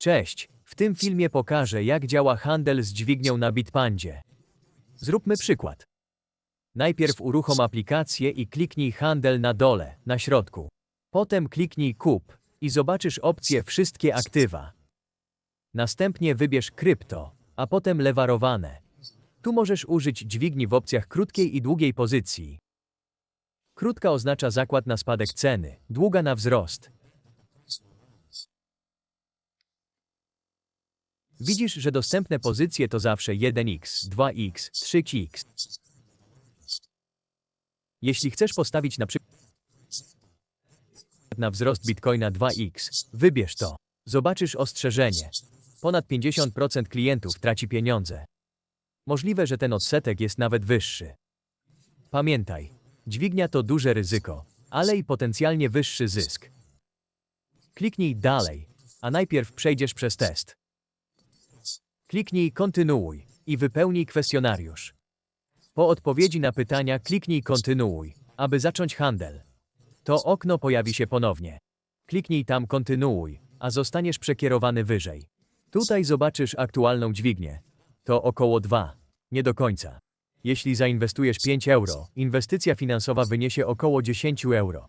Cześć, w tym filmie pokażę jak działa handel z dźwignią na Bitpandzie. Zróbmy przykład. Najpierw uruchom aplikację i kliknij handel na dole, na środku. Potem kliknij kup i zobaczysz opcję wszystkie aktywa. Następnie wybierz krypto, a potem lewarowane. Tu możesz użyć dźwigni w opcjach krótkiej i długiej pozycji. Krótka oznacza zakład na spadek ceny, długa na wzrost. Widzisz, że dostępne pozycje to zawsze 1x, 2x, 3x. Jeśli chcesz postawić na przykład na wzrost bitcoina 2x, wybierz to. Zobaczysz ostrzeżenie. Ponad 50% klientów traci pieniądze. Możliwe, że ten odsetek jest nawet wyższy. Pamiętaj, dźwignia to duże ryzyko, ale i potencjalnie wyższy zysk. Kliknij dalej, a najpierw przejdziesz przez test. Kliknij kontynuuj i wypełnij kwestionariusz. Po odpowiedzi na pytania kliknij kontynuuj, aby zacząć handel. To okno pojawi się ponownie. Kliknij tam kontynuuj, a zostaniesz przekierowany wyżej. Tutaj zobaczysz aktualną dźwignię. To około 2. Nie do końca. Jeśli zainwestujesz 5 euro, inwestycja finansowa wyniesie około 10 euro.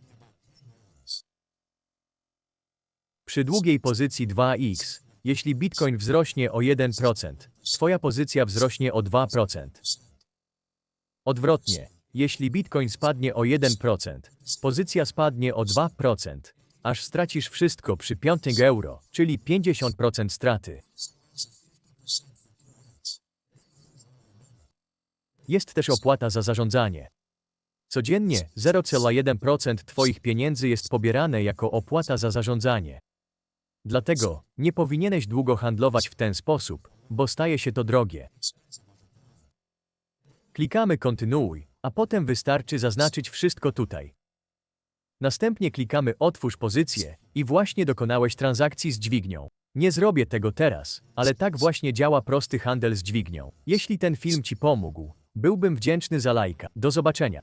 Przy długiej pozycji 2x, jeśli bitcoin wzrośnie o 1%, twoja pozycja wzrośnie o 2%. Odwrotnie, jeśli bitcoin spadnie o 1%, pozycja spadnie o 2%, aż stracisz wszystko przy 5 euro, czyli 50% straty. Jest też opłata za zarządzanie. Codziennie 0,1% Twoich pieniędzy jest pobierane jako opłata za zarządzanie. Dlatego nie powinieneś długo handlować w ten sposób, bo staje się to drogie. Klikamy kontynuuj, a potem wystarczy zaznaczyć wszystko tutaj. Następnie klikamy otwórz pozycję i właśnie dokonałeś transakcji z dźwignią. Nie zrobię tego teraz, ale tak właśnie działa prosty handel z dźwignią. Jeśli ten film Ci pomógł, byłbym wdzięczny za lajka. Do zobaczenia.